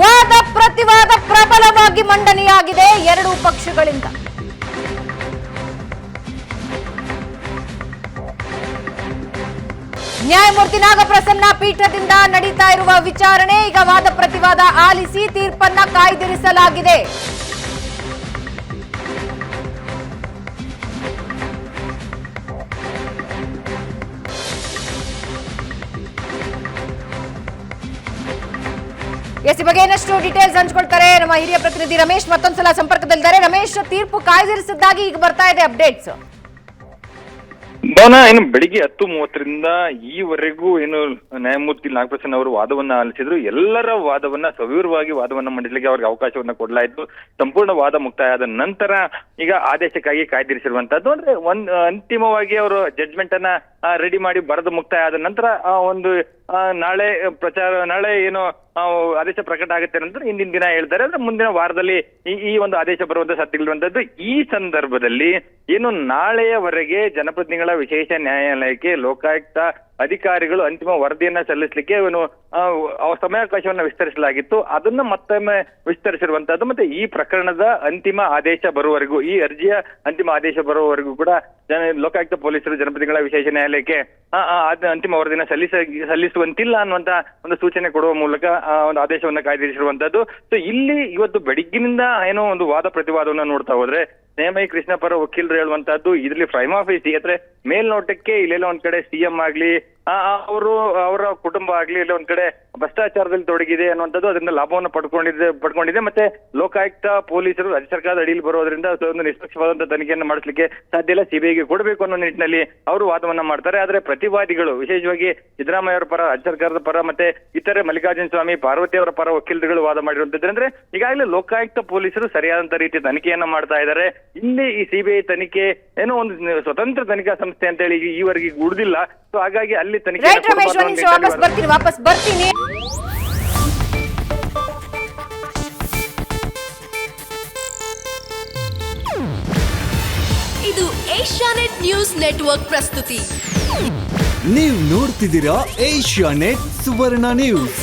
ವಾದ ಪ್ರತಿವಾದ ಪ್ರಬಲವಾಗಿ ಮಂಡನೆಯಾಗಿದೆ ಎರಡೂ ಪಕ್ಷಗಳಿಂದ. ನ್ಯಾಯಮೂರ್ತಿ ನಾಗಪ್ರಸನ್ನ ಪೀಠದಿಂದ ನಡೀತಾ ಇರುವ ವಿಚಾರಣೆ, ಈಗ ವಾದ ಪ್ರತಿವಾದ ಆಲಿಸಿ ತೀರ್ಪನ್ನ ಕಾಯ್ದಿರಿಸಲಾಗಿದೆ. ಎಸ್ ಈ ಬಗ್ಗೆ ಇನ್ನಷ್ಟು ಡೀಟೇಲ್ಸ್ ಹಂಚ್ಕೊಳ್ತಾರೆ ನಮ್ಮ ಹಿರಿಯ ಪ್ರತಿನಿಧಿ ರಮೇಶ್ ಮತ್ತೊಂದ್ಸಲ ಸಂಪರ್ಕದಲ್ಲಿದ್ದಾರೆ. ರಮೇಶ್, ತೀರ್ಪು ಕಾಯ್ದಿರಿಸಿದ್ದಾಗಿ ಈಗ ಬರ್ತಾ ಇದೆ ಅಪ್ಡೇಟ್ಸ್ ಭವನ ಏನು ಬೆಳಿಗ್ಗೆ ಹತ್ತು ಮೂವತ್ತರಿಂದ ಈವರೆಗೂ ಏನು ನ್ಯಾಯಮೂರ್ತಿ ನಾಗಪ್ರಸನ್ನ ಅವರು ವಾದವನ್ನ ಆಲಿಸಿದ್ರು. ಎಲ್ಲರ ವಾದವನ್ನ, ಸವಿವರವಾಗಿ ವಾದವನ್ನ ಮಂಡಿಸಲಿಕ್ಕೆ ಅವ್ರಿಗೆ ಅವಕಾಶವನ್ನ ಕೊಡಲಾಯಿತು. ಸಂಪೂರ್ಣ ವಾದ ಮುಕ್ತಾಯ ಆದ ನಂತರ ಈಗ ಆದೇಶಕ್ಕಾಗಿ ಕಾಯ್ದಿರಿಸಿರುವಂತಹದ್ದು. ಅಂದ್ರೆ ಒಂದ್ ಅಂತಿಮವಾಗಿ ಅವರು ಜಡ್ಜ್ಮೆಂಟ್ ಅನ್ನ ರೆಡಿ ಮಾಡಿ ಬರೆದು ಮುಕ್ತಾಯ ಆದ ನಂತರ ಒಂದು ಆ, ನಾಳೆ ಪ್ರಚಾರ ನಾಳೆ ಏನು ಆದೇಶ ಪ್ರಕಟ ಆಗುತ್ತೆ ನಂತರ ಹಿಂದಿನ ದಿನ ಹೇಳ್ತಾರೆ. ಅಂದ್ರೆ ಮುಂದಿನ ವಾರದಲ್ಲಿ ಈ ಈ ಒಂದು ಆದೇಶ ಬರುವಂತ ಇರುವಂತದ್ದು ಈ ಸಂದರ್ಭದಲ್ಲಿ ಏನು ನಾಳೆಯವರೆಗೆ ಜನಪ್ರತಿನಿಧಿಗಳ ವಿಶೇಷ ನ್ಯಾಯಾಲಯಕ್ಕೆ ಲೋಕಾಯುಕ್ತ ಅಧಿಕಾರಿಗಳು ಅಂತಿಮ ವರದಿಯನ್ನ ಸಲ್ಲಿಸಲಿಕ್ಕೆ ಏನು ಆ, ಸಮಯಾವಕಾಶವನ್ನ ವಿಸ್ತರಿಸಲಾಗಿತ್ತು. ಅದನ್ನ ಮತ್ತೊಮ್ಮೆ ವಿಸ್ತರಿಸಿರುವಂತದ್ದು ಮತ್ತೆ ಈ ಪ್ರಕರಣದ ಅಂತಿಮ ಆದೇಶ ಬರುವವರೆಗೂ ಈ ಅರ್ಜಿಯ ಅಂತಿಮ ಆದೇಶ ಬರುವವರೆಗೂ ಕೂಡ ಜನ ಲೋಕಾಯುಕ್ತ ಪೊಲೀಸರು ಜನಪ್ರತಿನಿಧಿಗಳ ವಿಶೇಷ ನ್ಯಾಯಾಲಯಕ್ಕೆ ಆ, ಅಂತಿಮ ವರದಿನ ಸಲ್ಲಿಸ ಸಲ್ಲಿಸುವಂತಿಲ್ಲ ಅನ್ನುವಂತ ಒಂದು ಸೂಚನೆ ಕೊಡುವ ಮೂಲಕ ಒಂದು ಆದೇಶವನ್ನ ಕಾಯ್ದಿರಿಸಿರುವಂತದ್ದು. ಸೊ ಇಲ್ಲಿ ಇವತ್ತು ಬೆಳಿಗ್ಗಿನಿಂದ ಏನೋ ಒಂದು ವಾದ ಪ್ರತಿವಾದವನ್ನ ನೋಡ್ತಾ ಹೋದ್ರೆ ನೇಮೈ ಕೃಷ್ಣ ಪರ ವಕೀಲರು ಹೇಳುವಂತದ್ದು ಇದರಲ್ಲಿ ಫ್ರೈಮ್ ಆಫೀಸ್ ಅಂದ್ರೆ ಮೇಲ್ನೋಟಕ್ಕೆ ಇಲ್ಲೆಲ್ಲ ಒಂದ್ ಕಡೆ ಸಿಎಂ ಆಗ್ಲಿ ಅವರು ಅವರ ಕುಟುಂಬ ಆಗ್ಲಿ, ಇಲ್ಲ ಒಂದ್ ಕಡೆ ಭ್ರಷ್ಟಾಚಾರದಲ್ಲಿ ತೊಡಗಿದೆ ಅನ್ನುವಂಥದ್ದು ಅದರಿಂದ ಲಾಭವನ್ನು ಪಡ್ಕೊಂಡಿದೆ ಪಡ್ಕೊಂಡಿದೆ. ಮತ್ತೆ ಲೋಕಾಯುಕ್ತ ಪೊಲೀಸರು ರಾಜ್ಯ ಸರ್ಕಾರದ ಅಡಿಯಲ್ಲಿ ಬರೋದ್ರಿಂದ ಒಂದು ನಿಷ್ಪಕ್ಷವಾದಂತ ತನಿಖೆಯನ್ನು ಮಾಡಿಸ್ಲಿಕ್ಕೆ ಸಾಧ್ಯ ಇಲ್ಲ. ಸಿಬಿಐಗೆ ಕೊಡಬೇಕು ಅನ್ನೋ ನಿಟ್ಟಿನಲ್ಲಿ ಅವರು ವಾದವನ್ನ ಮಾಡ್ತಾರೆ. ಆದ್ರೆ ಪ್ರತಿವಾದಿಗಳು, ವಿಶೇಷವಾಗಿ ಸಿದ್ದರಾಮಯ್ಯ ಅವರ ಪರ, ರಾಜ್ಯ ಸರ್ಕಾರದ ಪರ, ಮತ್ತೆ ಇತರೆ ಮಲ್ಲಿಕಾರ್ಜುನ ಸ್ವಾಮಿ, ಪಾರ್ವತಿ ಅವರ ಪರ ವಕೀಲರುಗಳು ವಾದ ಮಾಡಿರುವಂತದ್ದು ಅಂದ್ರೆ ಈಗಾಗಲೇ ಲೋಕಾಯುಕ್ತ ಪೊಲೀಸರು ಸರಿಯಾದಂತ ರೀತಿ ತನಿಖೆಯನ್ನ ಮಾಡ್ತಾ ಇದ್ದಾರೆ. ಇಲ್ಲಿ ಈ ಸಿಬಿಐ ತನಿಖೆ ಏನೋ ಒಂದು ಸ್ವತಂತ್ರ ತನಿಖಾ ಸಂಸ್ಥೆ ಅಂತ ಹೇಳಿ ಈವರೆಗೆ ಉಳಿದಿಲ್ಲ ಸೊ ಹಾಗಾಗಿ ಅಲ್ಲಿ ತನಿಖೆ ರೈಟ್ ರಮೇಶ್ ನಿಮಿಷ ವಾಪಸ್ ಬರ್ತೀನಿ ವಾಪಸ್ ಬರ್ತೀನಿ. ಇದು ಏಷ್ಯಾನೆಟ್ ನ್ಯೂಸ್ ನೆಟ್ವರ್ಕ್ ಪ್ರಸ್ತುತಿ. ನೀವು ನೋಡ್ತಿದ್ದೀರಾ ಏಷ್ಯಾ ನೆಟ್ ಸುವರ್ಣ ನ್ಯೂಸ್.